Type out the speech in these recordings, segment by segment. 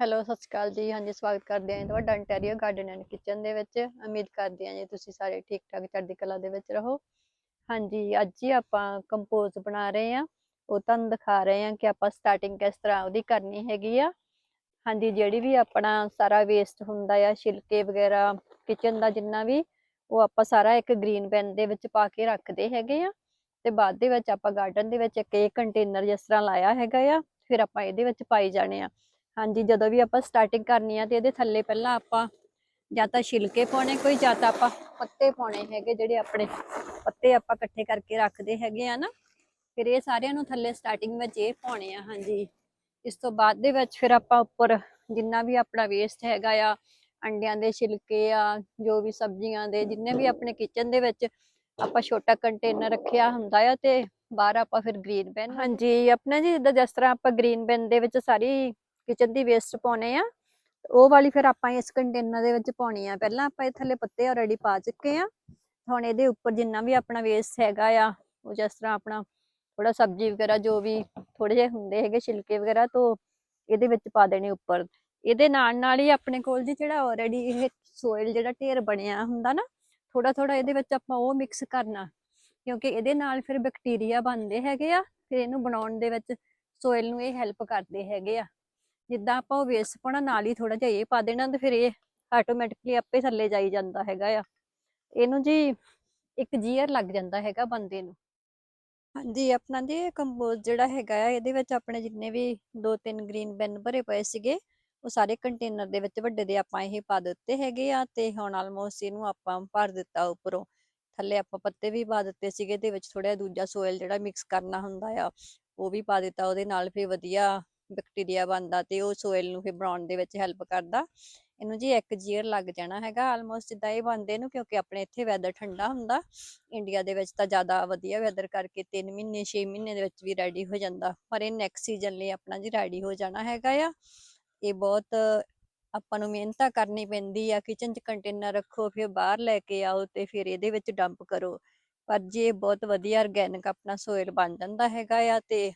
Hello ਸਤਿ ਸ਼੍ਰੀ ਅਕਾਲ ਜੀ। ਹਾਂਜੀ, ਸਵਾਗਤ ਕਰਦੇ ਹਾਂ ਤੁਹਾਡਾ ਇੰਟੀਰੀਅਰ ਗਾਰਡਨ ਐਂਡ ਕਿਚਨ ਦੇ ਵਿੱਚ। ਉਮੀਦ ਕਰਦੇ ਹਾਂ ਜੀ ਤੁਸੀਂ ਸਾਰੇ ਠੀਕ ਠਾਕ ਚੜ੍ਹਦੀ ਕਲਾ ਦੇ ਵਿੱਚ ਰਹੋ। ਹਾਂਜੀ, ਅੱਜ ਹੀ ਆਪਾਂ ਕੰਪੋਜ਼ ਬਣਾ ਰਹੇ ਹਾਂ। ਉਹ ਤੁਹਾਨੂੰ ਦਿਖਾ ਰਹੇ ਹਾਂ ਕਿ ਆਪਾਂ ਸਟਾਰਟਿੰਗ ਕਿਸ ਤਰ੍ਹਾਂ ਉਹਦੀ ਕਰਨੀ ਹੈਗੀ ਆ। ਹਾਂਜੀ, ਜਿਹੜੀ ਵੀ ਆਪਣਾ ਸਾਰਾ ਵੇਸਟ ਹੁੰਦਾ ਆ, ਛਿਲਕੇ ਵਗੈਰਾ ਕਿਚਨ ਦਾ ਜਿੰਨਾ ਵੀ, ਉਹ ਆਪਾਂ ਸਾਰਾ ਇੱਕ ਗ੍ਰੀਨ ਪੈਨ ਦੇ ਵਿੱਚ ਪਾ ਕੇ ਰੱਖਦੇ ਹੈਗੇ ਆ। ਤੇ ਬਾਅਦ ਦੇ ਵਿੱਚ ਆਪਾਂ ਗਾਰਡਨ ਦੇ ਵਿੱਚ ਇੱਕ ਇਹ ਕੰਟੇਨਰ ਜਿਸ ਤਰ੍ਹਾਂ ਲਾਇਆ ਹੈਗਾ ਆ, ਫਿਰ ਆਪਾਂ ਇਹਦੇ ਵਿੱਚ ਪਾਈ ਜਾਣੇ ਆ। ਹਾਂਜੀ, ਜਦੋਂ ਵੀ ਆਪਾਂ ਸਟਾਰਟਿੰਗ ਕਰਨੀ ਆ ਤੇ ਇਹਦੇ ਥੱਲੇ ਪਹਿਲਾਂ ਆਪਾਂ ਜਾਂ ਤਾਂ ਛਿਲਕੇ ਪਾਉਣੇ, ਕੋਈ ਜਾਂ ਤਾਂ ਆਪਾਂ ਪੱਤੇ ਪਾਉਣੇ ਹੈਗੇ ਜਿਹੜੇ ਆਪਣੇ ਪੱਤੇ ਆਪਾਂ ਇਕੱਠੇ ਕਰਕੇ ਰੱਖਦੇ ਹੈਗੇ ਆ ਨਾ। ਫਿਰ ਇਹ ਸਾਰਿਆਂ ਨੂੰ ਥੱਲੇ ਸਟਾਰਟਿੰਗ ਵਿੱਚ ਇਹ ਪਾਉਣੇ ਆ, ਹਾਂਜੀ। ਇਸ ਤੋਂ ਬਾਅਦ ਦੇ ਵਿੱਚ ਫਿਰ ਆਪਾਂ ਉੱਪਰ ਜਿੰਨਾ ਵੀ ਆਪਣਾ ਵੇਸਟ ਹੈਗਾ ਆ, ਅੰਡਿਆਂ ਦੇ ਛਿਲਕੇ ਆ, ਜੋ ਵੀ ਸਬਜ਼ੀਆਂ ਦੇ, ਜਿੰਨੇ ਵੀ ਆਪਣੇ ਕਿਚਨ ਦੇ ਵਿੱਚ ਆਪਾਂ ਛੋਟਾ ਕੰਟੇਨਰ ਰੱਖਿਆ ਹੁੰਦਾ ਆ ਤੇ ਬਾਹਰ ਆਪਾਂ ਫਿਰ ਗ੍ਰੀਨ ਬੈਨ ਹਾਂਜੀ, ਆਪਣਾ ਜੀ ਜਿੱਦਾਂ ਜਿਸ ਤਰ੍ਹਾਂ ਆਪਾਂ ਗ੍ਰੀਨ ਬੈਨ ਦੇ ਵਿੱਚ ਸਾਰੀ ਕਿਚਨ ਦੀ ਵੇਸਟ ਪਾਉਣੇ ਆ, ਉਹ ਵਾਲੀ ਫਿਰ ਆਪਾਂ ਇਸ ਕੰਟੇਨਰ ਦੇ ਵਿੱਚ ਪਾਉਣੀ ਆ। ਪਹਿਲਾਂ ਆਪਾਂ ਇਹ ਥੱਲੇ ਪੱਤੇ ਆਲਰੇਡੀ ਪਾ ਚੁੱਕੇ ਆ। ਹੁਣ ਇਹਦੇ ਉੱਪਰ ਜਿੰਨਾ ਵੀ ਆਪਣਾ ਵੇਸਟ ਹੈਗਾ ਆ, ਉਹ ਜਿਸ ਤਰ੍ਹਾਂ ਆਪਣਾ ਥੋੜਾ ਸਬਜ਼ੀ ਵਗੈਰਾ ਜੋ ਵੀ ਥੋੜੇ ਜਿਹੇ ਹੁੰਦੇ ਹੈਗੇ, ਛਿਲਕੇ ਵਗੈਰਾ, ਤੋਂ ਇਹਦੇ ਵਿੱਚ ਪਾ ਦੇਣੇ ਉੱਪਰ। ਇਹਦੇ ਨਾਲ ਨਾਲ ਹੀ ਆਪਣੇ ਕੋਲ ਜੀ ਜਿਹੜਾ ਆਲਰੇਡੀ ਇਹ ਸੋਇਲ ਜਿਹੜਾ ਢੇਰ ਬਣਿਆ ਹੁੰਦਾ ਨਾ ਥੋੜਾ ਥੋੜਾ ਇਹਦੇ ਵਿੱਚ ਆਪਾਂ ਉਹ ਮਿਕਸ ਕਰਨਾ। ਕਿਉਂਕਿ ਇਹਦੇ ਨਾਲ ਫਿਰ ਬੈਕਟੀਰੀਆ ਬਣਦੇ ਹੈਗੇ ਆ, ਫਿਰ ਇਹਨੂੰ ਬਣਾਉਣ ਦੇ ਵਿੱਚ ਸੋਇਲ ਨੂੰ ਇਹ ਹੈਲਪ ਕਰਦੇ ਹੈਗੇ ਆ। ਜਿੱਦਾਂ ਆਪਾਂ ਉਹ ਵੇਸਟ ਪਾਉਣਾ ਨਾਲ ਹੀ ਥੋੜਾ ਜਿਹਾ ਇਹ ਪਾ ਦੇਣਾ ਤੇ ਫਿਰ ਇਹ ਆਟੋਮੈਟਿਕਲੀ ਆਪੇ ਥੱਲੇ ਜਾਈ ਜਾਂਦਾ ਹੈਗਾ ਆ। ਇਹਨੂੰ ਜੀ ਇੱਕ ਜੀਅਰ ਲੱਗ ਜਾਂਦਾ ਹੈਗਾ ਬੰਦੇ ਨੂੰ। ਹਾਂਜੀ, ਆਪਣਾ ਜੀ ਕੰਪੋਜ਼ ਜਿਹੜਾ ਹੈਗਾ ਆ, ਇਹਦੇ ਵਿੱਚ ਆਪਣੇ ਜਿੰਨੇ ਵੀ ਦੋ ਤਿੰਨ ਗ੍ਰੀਨ ਬੈਨ ਭਰੇ ਪਏ ਸੀਗੇ, ਉਹ ਸਾਰੇ ਕੰਟੇਨਰ ਦੇ ਵਿੱਚ ਵੱਡੇ ਦੇ ਆਪਾਂ ਇਹ ਪਾ ਦਿੱਤੇ ਹੈਗੇ ਆ ਤੇ ਹੁਣ ਆਲਮੋਸਟ ਇਹਨੂੰ ਆਪਾਂ ਭਰ ਦਿੱਤਾ ਉੱਪਰੋਂ। ਥੱਲੇ ਆਪਾਂ ਪੱਤੇ ਵੀ ਪਾ ਦਿੱਤੇ ਸੀਗੇ ਤੇ ਵਿੱਚ ਥੋੜਾ ਦੂਜਾ ਸੋਇਲ ਜਿਹੜਾ ਮਿਕਸ ਕਰਨਾ ਹੁੰਦਾ ਆ, ਉਹ ਵੀ ਪਾ ਦਿੱਤਾ ਉਹਦੇ ਨਾਲ ਫਿਰ ਵਧੀਆ ਬੈਕਟੀਰੀਆ ਬਣਦਾ ਤੇ ਉਹ ਸੋਇਲ ਨੂੰ ਫਿਰ ਬਣਾਉਣ ਦੇ ਵਿੱਚ ਹੈਲਪ ਕਰਦਾ। ਇਹਨੂੰ ਜੀ ਇੱਕ ਜੀਅਰ ਲੱਗ ਜਾਣਾ ਹੈਗਾ ਆਲਮੋਸਟ ਜਿੱਦਾਂ ਇਹ ਬਣਦੇ ਨੂੰ ਕਿਉਂਕਿ ਆਪਣੇ ਇੱਥੇ ਵੈਦਰ ਠੰਡਾ ਹੁੰਦਾ। ਇੰਡੀਆ ਦੇ ਵਿੱਚ ਤਾਂ ਜ਼ਿਆਦਾ ਵਧੀਆ ਵੈਦਰ ਕਰਕੇ 3 ਮਹੀਨੇ 6 ਮਹੀਨੇ ਦੇ ਵਿੱਚ ਵੀ ਰੈਡੀ ਹੋ ਜਾਂਦਾ। ਪਰ ਇਹ ਨੈਕਸਟ ਸੀਜ਼ਨ ਲਈ ਆਪਣਾ ਜੀ ਰੈਡੀ ਹੋ ਜਾਣਾ ਹੈਗਾ ਆ। ਇਹ ਬਹੁਤ ਆਪਾਂ ਨੂੰ ਮਿਹਨਤਾਂ ਕਰਨੀ ਪੈਂਦੀ ਆ ਕਿਚਨ 'ਚ ਕੰਟੇਨਰ ਰੱਖੋ, ਫਿਰ ਬਾਹਰ ਲੈ ਕੇ ਆਓ ਤੇ ਫਿਰ ਇਹਦੇ ਵਿੱਚ ਡੰਪ ਕਰੋ। ਪਰ ਜੇ ਇਹ ਬਹੁਤ ਵਧੀਆ ਆਰਗੈਨਿਕ ਆਪਣਾ ਸੋਇਲ ਬਣ ਜਾਂਦਾ ਹੈਗਾ ਆ ਤੇ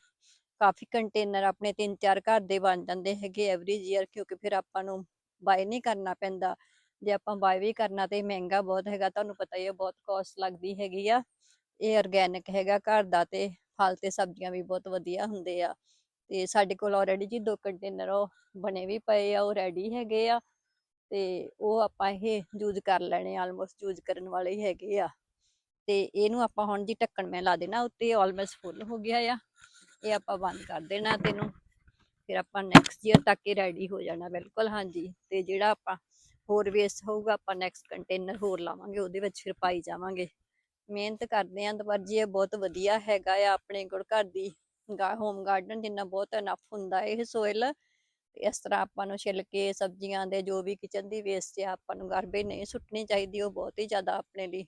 ਕਾਫੀ ਕੰਟੇਨਰ ਆਪਣੇ ਤਿੰਨ ਚਾਰ ਘਰ ਦੇ ਬਣ ਜਾਂਦੇ ਹੈਗੇ ਐਵਰੀ ਈਅਰ ਕਿਉਂਕਿ ਫਿਰ ਆਪਾਂ ਨੂੰ ਬਾਏ ਨਹੀਂ ਕਰਨਾ ਪੈਂਦਾ। ਜੇ ਆਪਾਂ ਬਾਏ ਵੀ ਕਰਨਾ ਤੇ ਮਹਿੰਗਾ ਬਹੁਤ ਹੈਗਾ, ਤੁਹਾਨੂੰ ਪਤਾ ਹੀ ਹੈ ਬਹੁਤ ਕਾਸਟ ਲੱਗਦੀ ਹੈਗੀ ਆ। ਇਹ ਆਰਗੈਨਿਕ ਹੈਗਾ ਘਰ ਦਾ ਤੇ ਫਲ ਤੇ ਸਬਜ਼ੀਆਂ ਵੀ ਬਹੁਤ ਵਧੀਆ ਹੁੰਦੇ ਆ। ਤੇ ਸਾਡੇ ਕੋਲ ਆਲਰੇਡੀ ਜੀ ਦੋ ਕੰਟੇਨਰ ਉਹ ਬਣੇ ਵੀ ਪਏ ਆ, ਉਹ ਰੈਡੀ ਹੈਗੇ ਆ ਤੇ ਉਹ ਆਪਾਂ ਇਹ ਯੂਜ਼ ਕਰ ਲੈਣੇ ਆਲਮੋਸਟ ਯੂਜ਼ ਕਰਨ ਵਾਲੇ ਹੀ ਹੈਗੇ ਆ। ਤੇ ਇਹਨੂੰ ਆਪਾਂ ਹੁਣ ਜੀ ਢੱਕਣ ਮੈਂ ਲਾ ਦੇਣਾ, ਉੱਤੇ ਆਲਮੋਸਟ ਫੁੱਲ ਹੋ ਗਿਆ ਆ। ਇਹ ਆਪਾਂ ਬੰਦ ਕਰ ਦੇਣਾ ਤੈਨੂੰ। ਫਿਰ ਆਪਾਂ ਨੈਕਸਟ ਈਅਰ ਤੱਕ ਹੀ ਰੈਡੀ ਹੋ ਜਾਣਾ, ਬਿਲਕੁਲ, ਹਾਂਜੀ। ਤੇ ਜਿਹੜਾ ਆਪਾਂ ਹੋਰ ਵੇਸਟ ਹੋਊਗਾ, ਆਪਾਂ ਨੈਕਸਟ ਕੰਟੇਨਰ ਹੋਰ ਲਾਵਾਂਗੇ, ਉਹਦੇ ਵਿੱਚ ਫਿਰ ਪਾਈ ਜਾਵਾਂਗੇ। ਮਿਹਨਤ ਕਰਦੇ ਆਂ ਤਾਂ ਪਰ ਜੀ ਇਹ ਬਹੁਤ ਵਧੀਆ ਹੈਗਾ ਆ, ਆਪਣੇ ਕੋਲ ਘਰ ਦੀ ਹੋਮ ਗਾਰਡਨ ਜਿੰਨਾ ਬਹੁਤ ਇਨਫ ਹੁੰਦਾ ਇਹ ਸੋਇਲ ਇਸ ਤਰ੍ਹਾਂ ਆਪਾਂ ਨੂੰ ਛਿਲਕੇ ਸਬਜ਼ੀਆਂ ਦੇ ਜੋ ਵੀ ਕਿਚਨ ਦੀ ਵੇਸਟ ਆ, ਆਪਾਂ ਨੂੰ ਗਾਰਬੇਜ ਨਹੀਂ ਸੁੱਟਣੀ ਚਾਹੀਦੀ, ਉਹ ਬਹੁਤ ਹੀ ਜ਼ਿਆਦਾ ਆਪਣੇ ਲਈ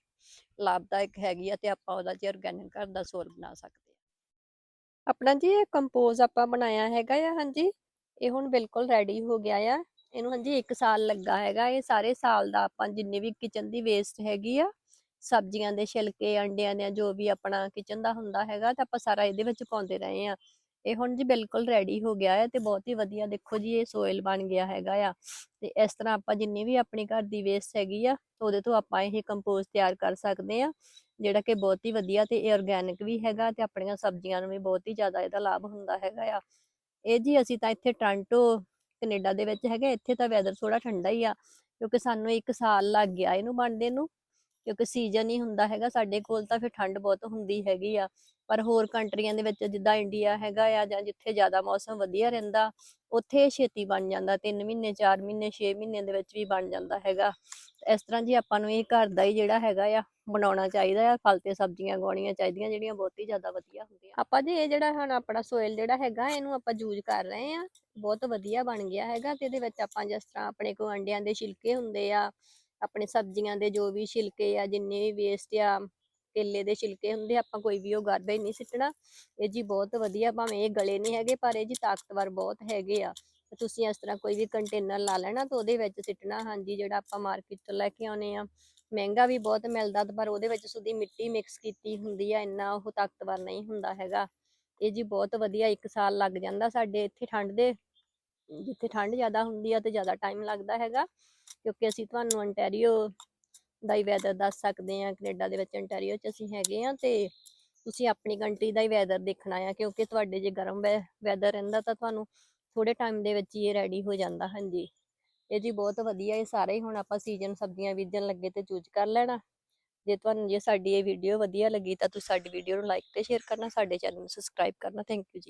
ਲਾਭਦਾਇਕ ਹੈਗੀ ਆ ਤੇ ਆਪਾਂ ਉਹਦਾ ਜੇ ਆਰਗੈਨਿਕ ਘਰ ਦਾ ਸੋਲ ਬਣਾ ਸਕਦੇ ਆਪਣਾ ਜੀ ਇਹ ਕੰਪੋਜ਼ ਆਪਾਂ ਬਣਾਇਆ ਹੈਗਾ ਆ, ਹਾਂਜੀ। ਇਹ ਹੁਣ ਬਿਲਕੁਲ ਰੈਡੀ ਹੋ ਗਿਆ ਆ। ਇਹਨੂੰ ਹਾਂਜੀ 1 ਸਾਲ ਲੱਗਾ ਹੈਗਾ। ਇਹ ਸਾਰੇ ਸਾਲ ਦਾ ਆਪਾਂ ਜਿੰਨੇ ਵੀ ਕਿਚਨ ਦੀ ਵੇਸਟ ਹੈਗੀ ਆ, ਸਬਜ਼ੀਆਂ ਦੇ ਛਿਲਕੇ, ਅੰਡਿਆਂ ਦੇ ਜੋ ਵੀ ਆਪਣਾ ਕਿਚਨ ਦਾ ਹੁੰਦਾ ਹੈਗਾ, ਤਾਂ ਆਪਾਂ ਸਾਰਾ ਇਹਦੇ ਵਿੱਚ ਪਾਉਂਦੇ ਰਹੇ ਆ। ਇਹ ਹੁਣ ਜੀ ਬਿਲਕੁਲ ਰੈਡੀ ਹੋ ਗਿਆ ਹੈ ਤੇ ਬਹੁਤ ਹੀ ਵਧੀਆ ਦੇਖੋ ਜੀ ਇਹ ਸੋਇਲ ਬਣ ਗਿਆ ਹੈਗਾ ਆ। ਤੇ ਇਸ ਤਰ੍ਹਾਂ ਆਪਾਂ ਜਿੰਨੀ ਵੀ ਆਪਣੀ ਘਰ ਦੀ ਵੇਸਟ ਹੈਗੀ ਆ ਉਹਦੇ ਤੋਂ ਆਪਾਂ ਇਹ ਕੰਪੋਸਟ ਤਿਆਰ ਕਰ ਸਕਦੇ ਆ, ਜਿਹੜਾ ਕਿ ਬਹੁਤ ਹੀ ਵਧੀਆ ਤੇ ਇਹ ਆਰਗੈਨਿਕ ਵੀ ਹੈਗਾ ਤੇ ਆਪਣੀਆਂ ਸਬਜ਼ੀਆਂ ਨੂੰ ਵੀ ਬਹੁਤ ਹੀ ਜ਼ਿਆਦਾ ਇਹਦਾ ਲਾਭ ਹੁੰਦਾ ਹੈਗਾ ਆ। ਇਹ ਜੀ ਅਸੀਂ ਤਾਂ ਇੱਥੇ ਟ੍ਰਾਂਟੋ ਕੈਨੇਡਾ ਦੇ ਵਿੱਚ ਹੈਗੇ ਇੱਥੇ ਤਾਂ ਵੈਦਰ ਥੋੜਾ ਠੰਡਾ ਹੀ ਆ, ਕਿਉਂਕਿ ਸਾਨੂੰ 1 ਸਾਲ ਲੱਗ ਗਿਆ ਇਹਨੂੰ ਬਣਦੇ ਨੂੰ। ਕਿਉਂਕਿ ਸੀਜ਼ਨ ਹੀ ਹੁੰਦਾ ਹੈਗਾ ਸਾਡੇ ਕੋਲ ਤਾਂ ਫਿਰ ਠੰਡ ਬਹੁਤ ਹੁੰਦੀ ਹੈਗੀ ਆ। ਪਰ ਹੋਰ ਕੰਟਰੀਆਂ ਦੇ ਵਿੱਚ ਜਿੱਦਾਂ ਇੰਡੀਆ ਹੈਗਾ ਆ ਜਾਂ ਜਿੱਥੇ ਜ਼ਿਆਦਾ ਮੌਸਮ ਵਧੀਆ ਰਹਿੰਦਾ, ਉੱਥੇ ਛੇਤੀ ਬਣ ਜਾਂਦਾ 3 ਮਹੀਨੇ 4 ਮਹੀਨੇ 6 ਮਹੀਨੇ ਦੇ ਵਿੱਚ ਵੀ ਬਣ ਜਾਂਦਾ ਹੈਗਾ। ਇਸ ਤਰ੍ਹਾਂ ਜੀ ਆਪਾਂ ਨੂੰ ਇਹ ਘਰ ਦਾ ਹੀ ਜਿਹੜਾ ਹੈਗਾ ਆ ਬਣਾਉਣਾ ਚਾਹੀਦਾ ਆ, ਫਲ ਤੇ ਸਬਜ਼ੀਆਂ ਉਗਾਉਣੀਆਂ ਚਾਹੀਦੀਆਂ ਜਿਹੜੀਆਂ ਬਹੁਤ ਹੀ ਜ਼ਿਆਦਾ ਵਧੀਆ ਹੁੰਦੀਆਂ। ਆਪਾਂ ਜੀ ਇਹ ਜਿਹੜਾ ਹੁਣ ਆਪਣਾ ਸੋਇਲ ਜਿਹੜਾ ਹੈਗਾ ਇਹਨੂੰ ਆਪਾਂ ਯੂਜ਼ ਕਰ ਰਹੇ ਆ, ਬਹੁਤ ਵਧੀਆ ਬਣ ਗਿਆ ਹੈਗਾ ਤੇ ਇਹਦੇ ਵਿੱਚ ਆਪਾਂ ਜਿਸ ਤਰ੍ਹਾਂ ਆਪਣੇ ਕੋ ਅੰਡਿਆਂ ਦੇ ਛਿਲਕੇ ਹੁੰਦੇ ਆ ਆਪਣੇ ਸਬਜ਼ੀਆਂ ਦੇ ਜੋ ਵੀ ਛਿਲਕੇ ਆ, ਜਿੰਨੇ ਵੀ ਵੇਸਟ ਆ, ਕੇਲੇ ਦੇ ਛਿਲਕੇ ਹੁੰਦੇ, ਆਪਾਂ ਕੋਈ ਵੀ ਉਹ ਗਾਰਬੇਜ ਨਹੀਂ ਸਿੱਟਣਾ। ਇਹ ਜੀ ਬਹੁਤ ਵਧੀਆ, ਭਾਵੇਂ ਇਹ ਗਲੇ ਨਹੀਂ ਹੈਗੇ, ਪਰ ਇਹ ਜੀ ਤਾਕਤਵਰ ਬਹੁਤ ਹੈਗੇ ਆ। ਤੁਸੀਂ ਇਸ ਤਰ੍ਹਾਂ ਕੋਈ ਵੀ ਕੰਟੇਨਰ ਲਾ ਲੈਣਾ ਤੇ ਉਹਦੇ ਵਿੱਚ ਸਿੱਟਣਾ। ਹਾਂਜੀ, ਜਿਹੜਾ ਆਪਾਂ ਮਾਰਕੀਟ ਤੋਂ ਲੈ ਕੇ ਆਉਨੇ ਆ, ਮਹਿੰਗਾ ਵੀ ਬਹੁਤ ਮਿਲਦਾ, ਪਰ ਉਹਦੇ ਵਿੱਚ ਸੁੱਧੀ ਮਿੱਟੀ ਮਿਕਸ ਕੀਤੀ ਹੁੰਦੀ ਆ, ਇੰਨਾ ਉਹ ਤਾਕਤਵਰ ਨਹੀਂ ਹੁੰਦਾ ਹੈਗਾ। ਇਹ ਜੀ ਬਹੁਤ ਵਧੀਆ 1 ਸਾਲ ਲੱਗ ਜਾਂਦਾ ਸਾਡੇ ਇੱਥੇ ਠੰਡ ਦੇ। ਜਿੱਥੇ ਠੰਡ ਜ਼ਿਆਦਾ ਹੁੰਦੀ ਆ ਤੇ ਜ਼ਿਆਦਾ ਟਾਈਮ ਲੱਗਦਾ ਹੈਗਾ, ਕਿਉਂਕਿ ਅਸੀਂ ਤੁਹਾਨੂੰ ontario ਦਾ ਹੀ ਵੈਦਰ ਦੱਸ ਸਕਦੇ ਆ, ਕੈਨੇਡਾ ਦੇ ਵਿੱਚ ontario 'ਚ ਅਸੀਂ ਹੈਗੇ ਆ ਤੇ ਤੁਸੀਂ ਆਪਣੀ ਕੰਟਰੀ ਦਾ ਹੀ ਵੈਦਰ ਦੇਖਣਾ ਆ, ਕਿਉਂਕਿ ਤੁਹਾਡੇ ਜੇ ਗਰਮ ਵੈਦਰ ਰਹਿੰਦਾ ਤਾਂ ਤੁਹਾਨੂੰ ਥੋੜੇ ਟਾਈਮ ਦੇ ਵਿੱਚ ਹੀ ਇਹ ਰੈਡੀ ਹੋ ਜਾਂਦਾ, ਹਾਂਜੀ। ਇਹ ਜੀ ਬਹੁਤ ਵਧੀਆ ਇਹ ਸਾਰੇ ਹੁਣ ਆਪਾਂ ਸੀਜ਼ਨ ਸਬਜ਼ੀਆਂ ਬੀਜਣ ਲੱਗੇ ਤੇ ਚੂਜ਼ ਕਰ ਲੈਣਾ। ਜੇ ਤੁਹਾਨੂੰ, ਜੇ ਸਾਡੀ ਇਹ ਵੀਡੀਓ ਵਧੀਆ ਲੱਗੀ ਤਾਂ ਤੁਸੀਂ ਸਾਡੀ ਵੀਡੀਓ ਨੂੰ ਲਾਈਕ ਤੇ ਸ਼ੇਅਰ ਕਰਨਾ, ਸਾਡੇ ਚੈਨਲ ਨੂੰ ਸਬਸਕ੍ਰਾਈਬ ਕਰਨਾ ਥੈਂਕ ਯੂ ਜੀ।